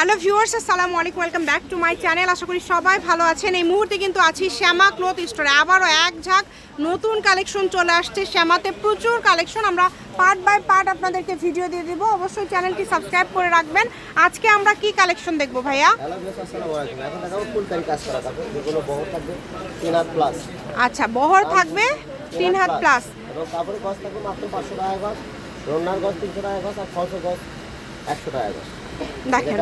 Hello viewers আসসালামু আলাইকুম welcome back to my channel. আশা করি সবাই ভালো আছেন। এই মুহূর্তে কিন্তু আছি শ্যামা ক্লথ স্টোরে। আবারও এক ঝাঁক নতুন কালেকশন চলে আসছে শ্যামাতে। প্রচুর কালেকশন আমরা পার্ট বাই পার্ট আপনাদেরকে ভিডিও দিয়ে দিব। অবশ্যই চ্যানেলটি সাবস্ক্রাইব করে রাখবেন। আজকে আমরা কি কালেকশন দেখব ভাইয়া? যেগুলো বহর থাকবে তিন হাত প্লাস আচ্ছা বহর থাকবে তিন হাত প্লাস কাপড়ের গজ থাকবে মাত্র পাঁচশো টাকা গজ রন্নার গজ তিনশো টাকা গজ আর ফলসের গজ একশো টাকা গজ। দেখেন।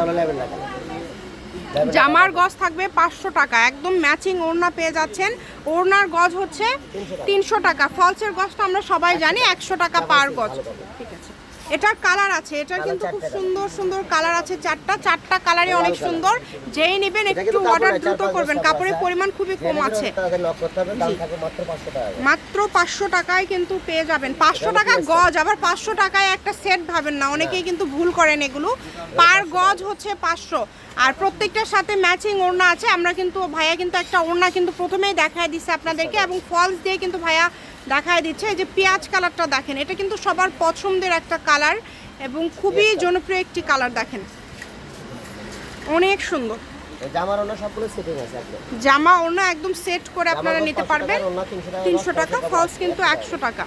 জামার গজ থাকবে পাঁচশো টাকা একদম ম্যাচিং ওড়না পেয়ে যাচ্ছেন। ওড়নার গজ হচ্ছে তিনশো টাকা। ফলসের গজটা আমরা সবাই জানি একশো টাকা পার গজ। ঠিক আছে। এটার কালার আছে এটার কিন্তু খুব সুন্দর সুন্দর কালার আছে চারটা চারটা কালারই অনেক সুন্দর। যেই নেবেন একটু অর্ডার দ্রুত করবেন। কাপড়ের পরিমাণ খুবই কম আছে। মাত্র পাঁচশো মাত্র পাঁচশো টাকায় কিন্তু পেয়ে যাবেন। পাঁচশো টাকা গজ আবার পাঁচশো টাকায় একটা সেট ভাবেন না। অনেকেই কিন্তু ভুল করেন এগুলো। পার গজ হচ্ছে পাঁচশো। আর প্রত্যেকটার সাথে ম্যাচিং ওড়না আছে। আমরা কিন্তু ভাইয়া কিন্তু একটা ওড়না কিন্তু প্রথমেই দেখায় দিচ্ছে আপনাদেরকে এবং ফলস দিয়ে কিন্তু ভাইয়া দেখায় দিচ্ছে। এই যে পেঁয়াজ কালারটা দেখেন এটা কিন্তু সবার পছন্দের একটা কালার এবং খুবই জনপ্রিয় একটি কালার দেখেন। অনেক সুন্দর। এই জামার অন্য সবগুলো সেটিং আছে একদম। জামা ওড়না একদম সেট করে আপনারা নিতে পারবেন। 300 টাকা তিনশো টাকা ফলস কিন্তু 100 একশো টাকা।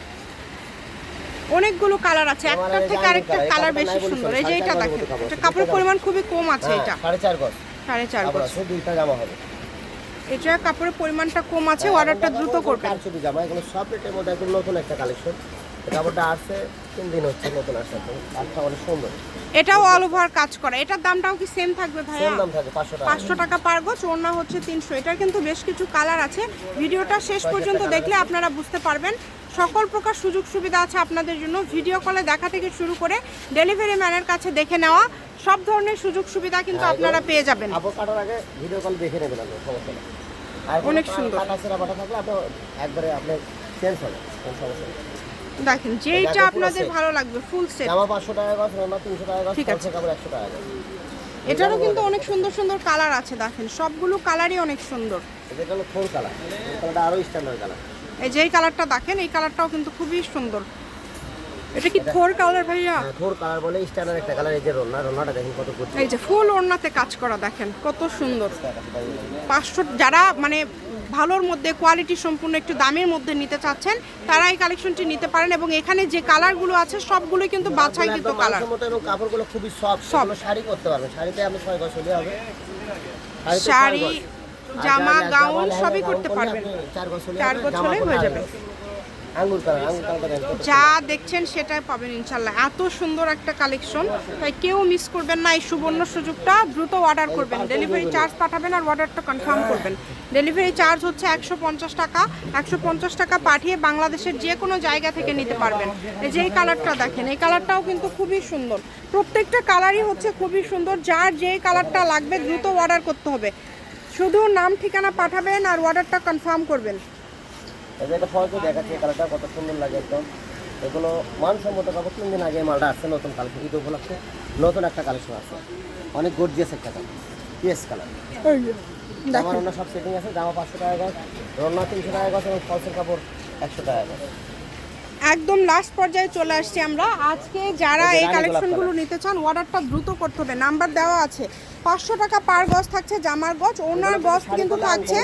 অনেকগুলো কালার আছে। একটার একটা থেকে আরেকটা কালার বেশি সুন্দর। এই যে এটা দেখেন এটা কাপড়, এটা কাপড়ের পরিমাণ খুবই কম আছে হ্যাঁ, এটা। সাড়ে চার গজ। সাড়ে চার গজ। আছে দুইটা জামা হবে। এটা কাপড়ের পরিমাণটা কম আছে হ্যাঁ, অর্ডারটা দ্রুত করবেন। জামা এগুলো সব রেটের মধ্যে একদম নতুন একটা কালেকশন কাপড়টা আসছে তিন দিন হচ্ছে নতুন আসছে। কাজটা অনেক সুন্দর। এটাও অল ওভার কাজ করা। এটার দামটাও কি সেম থাকবে ভাইয়া? সেম দাম থাকে পাঁচশো টাকা। পাঁচশো টাকা পার গজ ওড়না হচ্ছে তিনশো। এটার কিন্তু বেশ কিছু কালার আছে। ভিডিওটা শেষ পর্যন্ত দেখলে আপনারা বুঝতে পারবেন। সকল প্রকার সুযোগ সুবিধা আছে আপনাদের জন্য। ভিডিও কলে দেখা থেকে শুরু করে ডেলিভারি ম্যানের কাছে দেখে নেওয়া। সব ধরনের সুযোগ সুবিধা কিন্তু হ্যাঁ, আপনারা পেয়ে যাবেন। কাটার আগে ভিডিও কল দেখে নেবেন সমস্যা নেই। অনেক সুন্দর। সুন্দর কাটা সেরা বাটা থাকলে আপনি একবারে আপনি চেঞ্জ হবে কোনো সমস্যা নেই। দেখেন যেইটা আপনাদের ভালো লাগবে ফুল সেট জামা পাঁচশো টাকা গজ রান্না তিনশো টাকা গজ ঠিক আছে। কাপড় একশো টাকা গজ এটারও কিন্তু অনেক সুন্দর সুন্দর কালার আছে দেখেন। সবগুলো কালারই অনেক সুন্দর। এটা হলো ফোর কালার। কালারটা আরও স্ট্যান্ডার্ড কালার। এই যে এই কালারটা দেখেন এই কালারটাও কিন্তু খুবই সুন্দর। এটা কি থোর কালার ভাইয়া? ফোর কালার বলে স্ট্যান্ডার্ড একটা কালার এই যে রন্না রন্নাটা দেখুন কত করছে এই যে ফুল ওড়নাতে কাজ করা দেখেন কত সুন্দর। পাঁচশো যারা মানে ভালোর মধ্যে কোয়ালিটি সম্পূর্ণ একটু দামের মধ্যে নিতে চাচ্ছেন তারা এই কালেকশনটি নিতে পারেন এবং এখানে যে কালারগুলো আছে সবগুলোই কিন্তু বাছাইকৃত কালার। মতো এবং কাপড়গুলো খুবই সফট সব শাড়ি করতে পারবেন। শাড়িতে আপনি ছয় গজ হলে হবে। শাড়ি জামা গাউন সবই করতে পারবেন। চার গজ হলে হয়ে যাবে। যা দেখছেন সেটাই পাবেন ইনশাল্লাহ এত সুন্দর একটা কালেকশন। তাই কেউ মিস করবেন না এই সুবর্ণ সুযোগটা। দ্রুত অর্ডার করবেন। ডেলিভারি চার্জ পাঠাবেন আর অর্ডারটা কনফার্ম করবেন। ডেলিভারি চার্জ হচ্ছে একশো পঞ্চাশ টাকা। একশো পঞ্চাশ টাকা পাঠিয়ে বাংলাদেশের যে কোনো জায়গা থেকে নিতে পারবেন। এই যে এই কালারটা দেখেন এই কালারটাও কিন্তু খুবই সুন্দর। প্রত্যেকটা কালারই হচ্ছে খুবই সুন্দর। যার যেই কালারটা লাগবে দ্রুত অর্ডার করতে হবে। শুধু নাম ঠিকানা পাঠাবেন আর অর্ডারটা কনফার্ম করবেন। একটা ফলকে দেখাচ্ছি কালারটা কত সুন্দর লাগে একদম। এগুলো মানসম্মত কাপড়, তিন দিন আগে মালটা আসছে নতুন কালেকশন ঈদ উপলক্ষে নতুন একটা কালেকশন আছে অনেক গর্জিয়াস একটা কালার পিএস কালার জামা অন্য সব সেটিং আছে, জামা পাঁচশো টাকা গজ রন্না তিনশো টাকা গজ, এবং ফলসের কাপড় একশো টাকা গজ। একদম লাস্ট পর্যায়ে চলে আসছি আমরা। আজকে যারা এই কালেকশনগুলো নিতে চান অর্ডারটা দ্রুত করতে হবে। নাম্বার দেওয়া আছে। পাঁচশো টাকা পার গজ থাকছে জামার গজ। ওনার গজ কিন্তু থাকছে।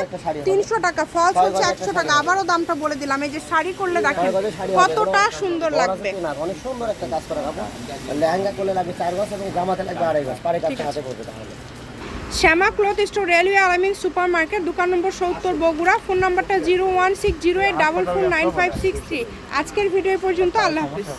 তিনশো টাকা। ফলস হচ্ছে একশো টাকা। আবারও দামটা বলে দিলাম। এই যে শাড়ি করলে দেখেন কতটা সুন্দর লাগবে। অনেক সুন্দর একটা কাজ করা লেহেঙ্গা করলে লাগবে চার গজ এবং জামাতে লাগবে আড়াই গজ। কাছে করবে তাহলে। Shyama cloth store, railway Alamin super market দোকান নম্বর সত্তর, বগুড়া, ফোন নাম্বারটা zero one six zero eight double four nine five six three. আজকের ভিডিও পর্যন্ত, আল্লাহ হাফিজ।